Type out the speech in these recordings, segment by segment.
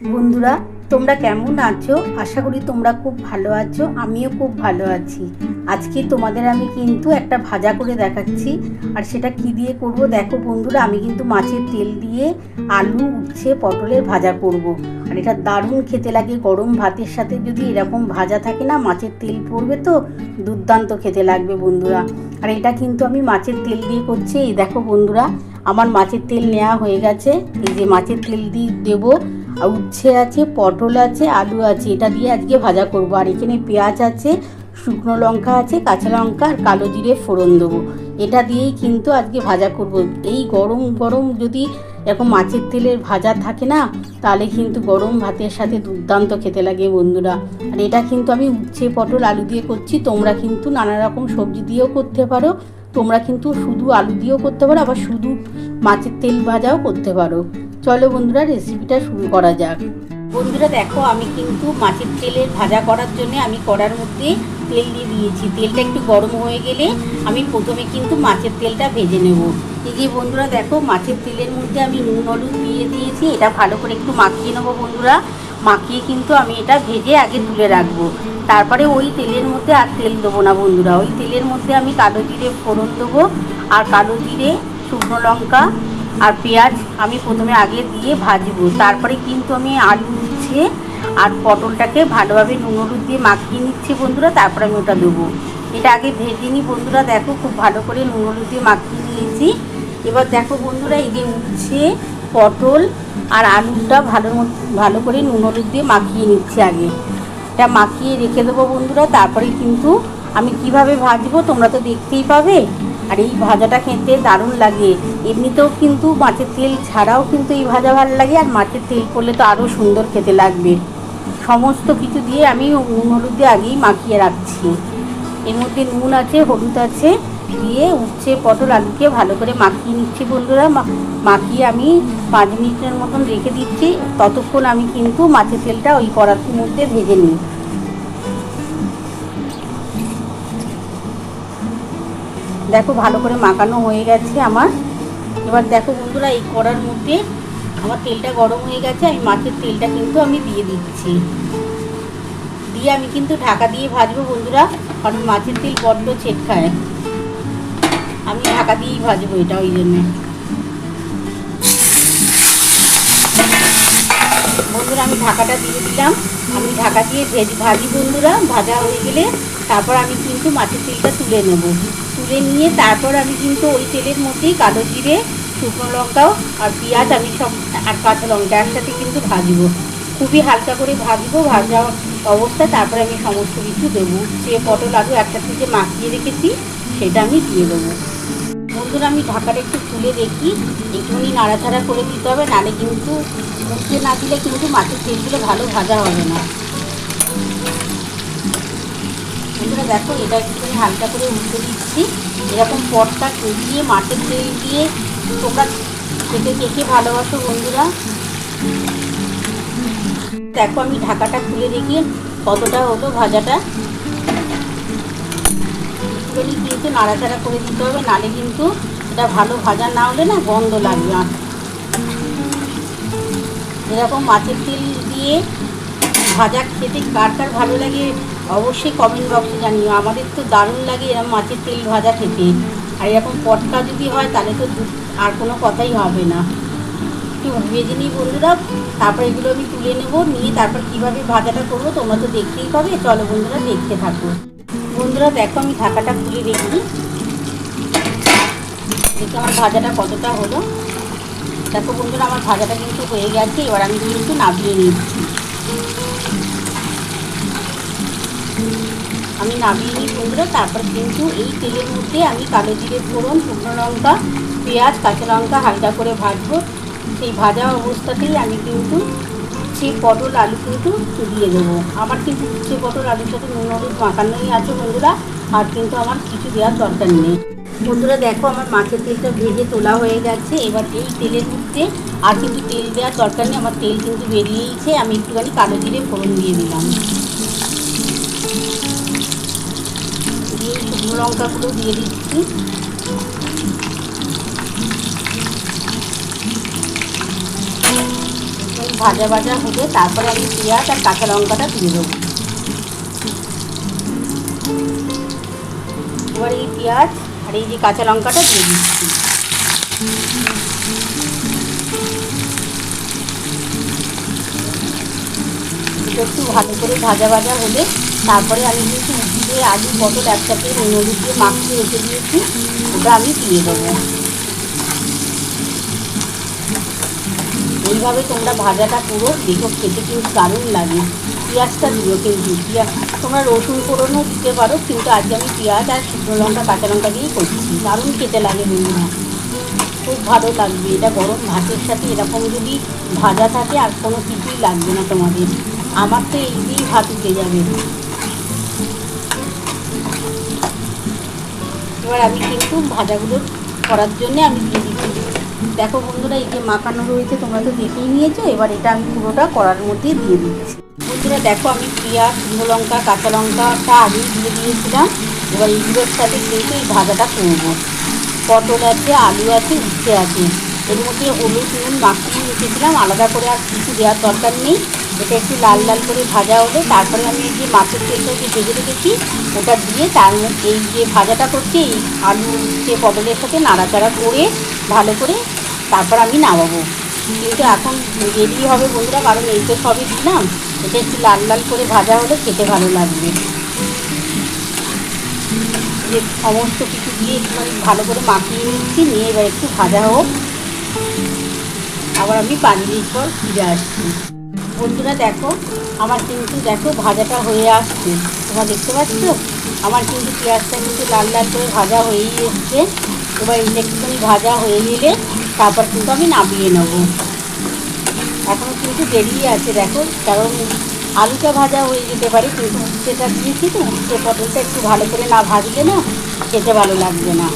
বন্ধুরা, তোমরা কেমন আছো? আশা করি তোমরা খুব ভালো আছো, আমিও খুব ভালো আছি। আজকে তোমাদের আমি কিন্তু একটা ভাজা করে দেখাচ্ছি, আর সেটা কি দিয়ে করব দেখো বন্ধুরা, আমি কিন্তু মাছের তেল দিয়ে আলু, উচ্ছে, পটলের ভাজা করব। আর এটা দারুণ খেতে লাগে, গরম ভাতের সাথে যদি এরকম ভাজা থাকে না, মাছের তেল পড়বে তো দুর্দান্ত খেতে লাগবে বন্ধুরা। আর এটা কিন্তু আমি মাছের তেল দিয়ে করছি, এই দেখো বন্ধুরা, আমার মাছের তেল নেওয়া হয়ে গেছে, এই যে মাছের তেল দিয়ে দেবো। উচ্ছে আছে, পটল আছে, আলু আছে। এটা দিয়ে আজকে ভাজা করব। আর এখানে পেঁয়াজ আছে, শুকনো লঙ্কা আছে, কাঁচা লঙ্কা আর কালো জিরে ফোড়ন দেবো। এটা দিয়েই কিন্তু আজকে ভাজা করব। এই গরম গরম যদি এরকম মাছের তেলের ভাজা থাকে না, তাহলে কিন্তু গরম ভাতের সাথে দুর্দান্ত খেতে লাগে বন্ধুরা। আর এটা কিন্তু আমি উচ্ছে, পটল, আলু দিয়ে করছি। তোমরা কিন্তু নানা রকম সবজি দিয়েও করতে পারো। তোমরা কিন্তু শুধু আলু দিয়েও করতে পারো, আবার শুধু মাছের তেল ভাজাও করতে পারো। চলো বন্ধুরা রেসিপিটা শুরু করা যাক। বন্ধুরা, দেখো, আমি কিন্তু মাছের তেলের ভাজা করার জন্য আমি কড়ার মধ্যে তেল দিয়ে দিয়েছি। তেলটা একটু গরম হয়ে গেলে আমি প্রথমে কিন্তু মাছের তেলটা ভেজে নেব। এই যে বন্ধুরা, দেখো, মাছের তেলের মধ্যে আমি নুন, হলুদ দিয়ে দিয়েছি। এটা ভালো করে একটু মাখিয়ে নেব বন্ধুরা। মাখিয়ে কিন্তু আমি এটা ভেজে আগে তুলে রাখব। তারপরে ওই তেলের মধ্যে আর তেল দেবো না বন্ধুরা। ওই তেলের মধ্যে আমি কালো জিরে ফোড়ন দেবো আর কালো জিরে, শুকনো লঙ্কা আর পেঁয়াজ আমি প্রথমে আগে দিয়ে ভাজবো। তারপরে কিন্তু আমি আলু উচ্ছে আর পটলটাকে ভালোভাবে নুন হলুদ দিয়ে মাখিয়ে নিচ্ছি বন্ধুরা, তারপরে আমি ওটা দেবো। এটা আগে ভেজে নিই বন্ধুরা, দেখো খুব ভালো করে নুন হলুদ দিয়ে মাখিয়ে নিয়েছি। এবার দেখো বন্ধুরা, এই যে উচ্ছে পটল আর আলুটা ভালো ভালো করে নুন হলুদ দিয়ে মাখিয়ে নিচ্ছি আগে। এটা মাখিয়ে রেখে দেবো বন্ধুরা তারপরে কিন্তু আমি কীভাবে ভাজবো তোমরা তো দেখতেই পাবে। আর এই ভাজাটা খেতে দারুণ লাগে। এমনিতেও কিন্তু মাছের তেল ছাড়াও কিন্তু এই ভাজা ভালো লাগে, আর মাছের তেল করলে তো আরও সুন্দর খেতে লাগবে। সমস্ত কিছু দিয়ে আমি নুন হলুদ দিয়ে আগেই মাখিয়ে রাখছি। এর মধ্যে নুন আছে, হলুদ আছে দিয়ে উচ্ছে, পটল আলুকে ভালো করে মাখিয়ে নিচ্ছি বন্ধুরা। মাখিয়ে আমি পাঁচ মিনিটের মতন রেখে দিচ্ছি। ততক্ষণ আমি কিন্তু মাছের তেলটা ওই কড়ার মধ্যে ভেজে নিই। দেখো, ভালো করে মাখানো হয়ে গেছে আমার। এবার দেখো বন্ধুরা, এই কড়ার মধ্যে আমার তেলটা গরম হয়ে গেছে। আমি মাছের তেলটা কিন্তু আমি দিয়ে দিচ্ছি। দিয়ে আমি কিন্তু ঢাকা দিয়ে ভাজবো বন্ধুরা, কারণ মাছের তেল বড্ড ছেটকায়। আমি ঢাকা দিয়েই ভাজবো এটা, ওই জন্য। বন্ধুরা, আমি ঢাকাটা দিয়ে দিলাম। আমি ঢাকা দিয়ে ভেজ ভাজি, বন্ধুরা, ভাজা হয়ে গেলে তারপর আমি কিন্তু মাছের তেলটা তুলে নেব। তুলে নিয়ে তারপর আমি কিন্তু ওই তেলের মধ্যেই কালো জিরে, শুকনো লঙ্কাও আর পেঁয়াজ আমি সব আর কাঁচা লঙ্কা একসাথে কিন্তু ভাজবো। খুবই হালকা করে ভাজবো ভাজা অবস্থায় তারপরে আমি সমস্ত কিছু দেবো। যে পটল আলু একসাথে যে মাখিয়ে রেখেছি, সেটা আমি দিয়ে দেবো। বন্ধুরা, আমি ঢাকাটা একটু খুলে দেখি। একটুখানি নাড়াচাড়া করে দিতে হবে, নাহলে কিন্তু মুখে না দিলে কিন্তু মাছের তেলগুলো ভালো ভাজা হবে না। বন্ধুরা, দেখো, এটা একটুখানি হালকা করে উল্টে দিচ্ছি। এরকম পটটা দিয়ে মাছের তেল দিয়ে তোমরা খেতে দেখে ভালোবাসো বন্ধুরা? দেখো, আমি ঢাকাটা খুলে দেখি কতটা হলো ভাজাটা। একটুখানি কিন্তু নাড়াচাড়া করে দিতে হবে, নালে কিন্তু এটা ভালো ভাজা না হলে না গন্ধ লাগবে। এরকম মাছের তেল দিয়ে ভাজা খেতে কার কার ভালো লাগে অবশ্যই কমেন্ট বক্সে জানিও। আমাদের তো দারুণ লাগে এরকম মাছের তেল ভাজা খেতে। আর এরকম পটকা যদি হয় তাহলে তো আর কোনো কথাই হবে না। একটু ভেজে নিই বন্ধুরা, তারপর এগুলো আমি তুলে নেব, নিয়ে তারপর কীভাবে ভাজাটা করব তোমরা তো দেখতেই পাবে। চলো বন্ধুরা দেখতে থাকো। বন্ধুরা দেখো, আমি ঢাকাটা খুলে দেখি দেখি আমার ভাজাটা কতটা হলো। দেখো বন্ধুরা, আমার ভাজাটা কিন্তু হয়ে গেছে। এবার আমি কিন্তু নামিয়ে নিচ্ছি। আমি নামিয়ে নিই বন্ধুরা, তারপর কিন্তু এই তেলের মধ্যে আমি কালো জিরে ফোড়ন, শুকনো লঙ্কা, পেঁয়াজ, কাঁচা লঙ্কা হালকা করে ভাজবো। সেই ভাজা অবস্থাতেই আমি কিন্তু সেই পটল আলু কিন্তু দিয়ে দেবো। আমার কিন্তু সে পটল আলুর সাথে নুন, হলুদ মাখানোই আছে বন্ধুরা, আর কিন্তু আমার কিছু দেওয়ার দরকার নেই। বন্ধুরা দেখো, আমার মাছের তেলটা ভেজে তোলা হয়ে গেছে। এবার এই তেলের মধ্যে আর কিন্তু তেল দেওয়ার দরকার নেই, আমার তেল কিন্তু বেরিয়েইছে আমি একটুখানি কালো জিরে ফোড়ন দিয়ে দিলাম। দিয়ে শুকনো লঙ্কাগুলো দিয়ে দিচ্ছি। ভাজা ভাজা হলে তারপরে আমি পেঁয়াজ আর কাঁচা লঙ্কাটা দিয়ে দেবো। এবার এই পেঁয়াজ আর এই যে কাঁচা লঙ্কাটা দিয়ে দিচ্ছি। একটু ভালো করে ভাজা ভাজা হলে তারপরে আমি কিন্তু উঠিয়ে আলু, পটল একসাথে নুন দিয়ে মাখিয়ে রেখে দিয়েছি, ওটা আমি দিয়ে দেবো। এইভাবে তোমরা ভাজাটা পুরো দেখো, খেতে কিন্তু দারুণ লাগে। পেঁয়াজটা দিও কিন্তু, পেঁয়াজ তোমরা রসুন ফোড়নও দিতে পারো, কিন্তু আজকে আমি পেঁয়াজ আর শুকনো লঙ্কা, কাঁচা লঙ্কা দিয়েই করছি। দারুণ খেতে লাগে বন্ধুরা। খুব ভালো লাগবে, এটা গরম ভাতের সাথে এরকম যদি ভাজা থাকে আর কোনো কিছুই লাগবে না তোমাদের। আমার তো এই দিয়েই ভাত উঠে যাবে। এবার আমি কিন্তু ভাজাগুলো করার জন্যে আমি দিয়ে দিচ্ছি। দেখো বন্ধুরা, এই যে মাখানো রয়েছে, তোমরা তো দেখেই নিয়েছো, এবার এটা আমি পুরোটা করার মধ্যে দিয়ে দিচ্ছি। বন্ধুরা, দেখো আমি পেঁয়াজ, শুকনো লঙ্কা, কাঁচা লঙ্কাটা আগেই দিয়ে দিয়েছিলাম, এবার এইগুলোর সাথে কিন্তু এই ভাজাটা করব। পটল আছে, আলু আছে, উচ্ছে আছে। এর মধ্যে হলুদ নুন মাখিয়ে রেখেছিলাম, আলাদা করে আর কিছু দেওয়ার দরকার নেই। এটা একটু লাল লাল করে ভাজা হবে। তারপরে আমি যে মাছের তেলটা যে ভেজে রেখেছি, ওটা দিয়ে তার এই যে ভাজাটা করছি, এই আলু উচ্ছে পটলের সাথে নাড়াচাড়া করে ভালো করে তারপর আমি নামাবো। কিন্তু এখন রেডি হবে বন্ধুরা, কারণ এই তো সবই দিলাম, এটা একটু লাল লাল করে ভাজা হলে খেতে ভালো লাগবে। যে সমস্ত কিছু দিয়ে একটুখানি ভালো করে মাখিয়ে নিচ্ছি, নিয়ে এবার একটু ভাজা হোক। আবার আমি পাঁচ মিনিট পর ফিরে আসছি। বন্ধুরা দেখো, আমার কিন্তু দেখো ভাজাটা হয়ে আসছে। তোমরা দেখতে পাচ্ছ? আমার কিন্তু পেঁয়াজটা কিন্তু লাল লাল করে ভাজা হয়েই এসছে। এবার একটুখানি ভাজা হয়ে গেলে তারপর কিন্তু আমি নামিয়ে নেব। এখনও কিন্তু দেরি আছে, দেখো। কারণ আলুটা ভাজা হয়ে যেতে পারে, কিন্তু উচ্ছেটা দিয়েছি তো, উচ্ছে পটলটা একটু ভালো করে না ভাজলে না খেতে ভালো লাগবে না।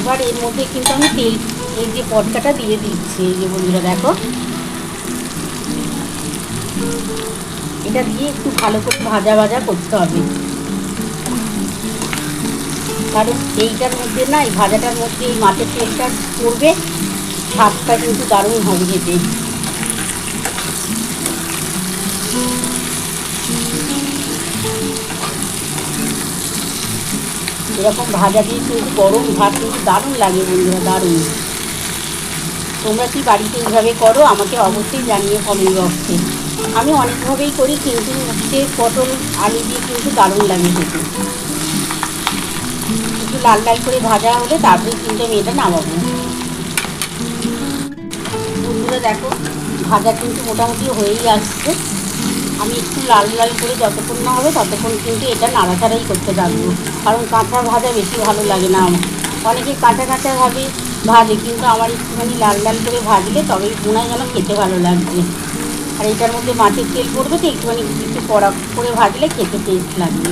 এবার এর মধ্যে কিন্তু আমি তেল এই যে পটকাটা দিয়ে দিচ্ছি, এই যে বন্ধুরা দেখো। এটা দিয়ে একটু ভালো করে ভাজা ভাজা করতে হবে। কারণ এইটার মধ্যে না, এই ভাজাটার মধ্যে এই মাছের তেলটা পড়বে, স্বাদটা কিন্তু দারুণ হবে খেতে। এরকম ভাজা দিয়ে কিন্তু গরম ভাত কিন্তু দারুণ লাগে বন্ধুরা, দারুণ। তোমরা কি বাড়িতে এইভাবে করো, আমাকে অবশ্যই জানিয়ে কমেন্ট বক্সে আমি অনেকভাবেই করি, কিন্তু হচ্ছে পটল, আলু দিয়ে কিন্তু দারুণ লাগে খেতে। একটু লাল লাল করে ভাজা হলে তারপরে কিন্তু আমি এটা নামাবো। বন্ধুরা দেখো, ভাজা কিন্তু মোটামুটি হয়েই আসছে। আমি একটু লাল লাল করে যতক্ষণ না হবে ততক্ষণ কিন্তু এটা নাড়াচাড়াই করতে থাকব। কারণ কাঁচা ভাজা বেশি ভালো লাগে না আমার। অনেকে কাঁচা কাঁচা ভাবে ভাজে, কিন্তু আমার একটুখানি লাল লাল করে ভাজলে তবেই হয় যেন খেতে ভালো লাগবে আর এটার মধ্যে মাছের তেল পড়বে তো, একটুখানি একটু কড়া করে ভাজলে খেতে টেস্ট লাগবে।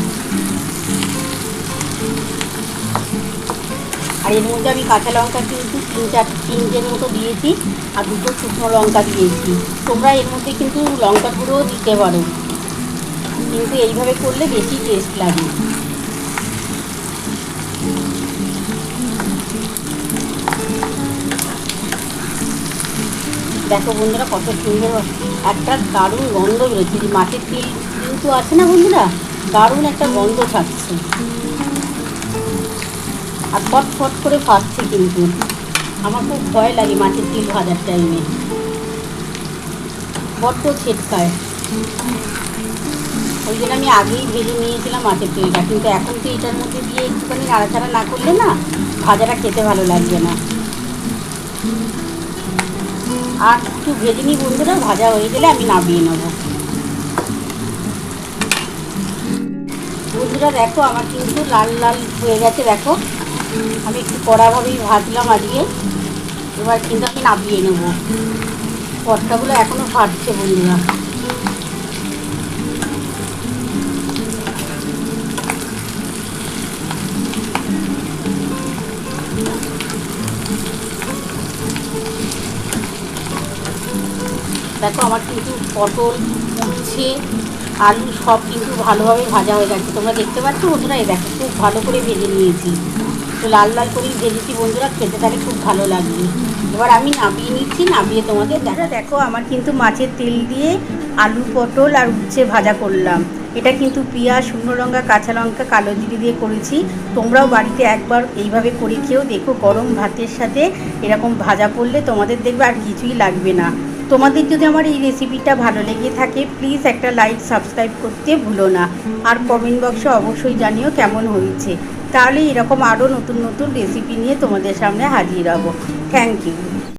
আর এর মধ্যে আমি কাঁচা লঙ্কা কিন্তু তিন চার তিনটের মতো দিয়েছি, আর দুটো শুকনো লঙ্কা দিয়েছি। তোমরা এর মধ্যে কিন্তু লঙ্কা গুঁড়োও দিতে পারো। কিন্তু এইভাবে করলে বেশি টেস্ট লাগে। দেখো বন্ধুরা, কত সুন্দর একটা দারুণ গন্ধ বেরোচ্ছে। যে মাটির তেল কিন্তু আছে না বন্ধুরা? দারুণ একটা গন্ধ থাকছে আর ফট ফট করে ফাটছে কিন্তু। আমার খুব ভয় লাগে মাছের তেল ভাজার টাইমে বড্ড ছেটকায় ওই জন্য আমি আগেই ভেজে নিয়েছিলাম মাছের তেলটা। কিন্তু এখন তো এটার মধ্যে দিয়ে একটুখানি নাড়াচাড়া না করলে না ভাজাটা খেতে ভালো লাগবে না। আর একটু ভেজে নিই বন্ধুরা, ভাজা হয়ে গেলে আমি নামিয়ে নেব। বন্ধুরা, দেখো আমার কিন্তু লাল লাল হয়ে গেছে, দেখো। আমি একটু কড়াভাবেই ভাজলাম আজকে। এবার কিন্তু আমি নামিয়ে নেব। পটকাগুলো এখনও ফাটছে বন্ধুরা। দেখো আমার কিন্তু পটল উচ্ছে আলু সব কিন্তু ভালোভাবে ভাজা হয়ে গেছে। তোমরা দেখতে পাচ্ছ বন্ধুরা, এই দেখো খুব ভালো করে ভেজে নিয়েছি। তো লাল লাল করেই ভেজেছি বন্ধুরা, খেতে তাহলে খুব ভালো লাগবে। এবার আমি নাবিয়ে নিচ্ছি নাবিয়ে তোমাদের দেখা দেখো, আমার কিন্তু মাছের তেল দিয়ে আলু, পটল আর উচ্ছে ভাজা করলাম। এটা কিন্তু পেঁয়াজ, শুকনো লঙ্কা, কাঁচা লঙ্কা, কালো জিরে দিয়ে করেছি। তোমরাও বাড়িতে একবার এইভাবে করে খেয়েও দেখো, গরম ভাতের সাথে এরকম ভাজা করলে তোমাদের দেখবে আর কিছুই লাগবে না। তোমাদের যদি আমার এই রেসিপিটা ভালো লেগে থাকে প্লিজ একটা লাইক সাবস্ক্রাইব করতে ভুলো না। আর কমেন্ট বক্সে অবশ্যই জানিও কেমন হয়েছে। তাহলে এরকম আরও নতুন নতুন রেসিপি নিয়ে তোমাদের সামনে হাজির হব। Thank you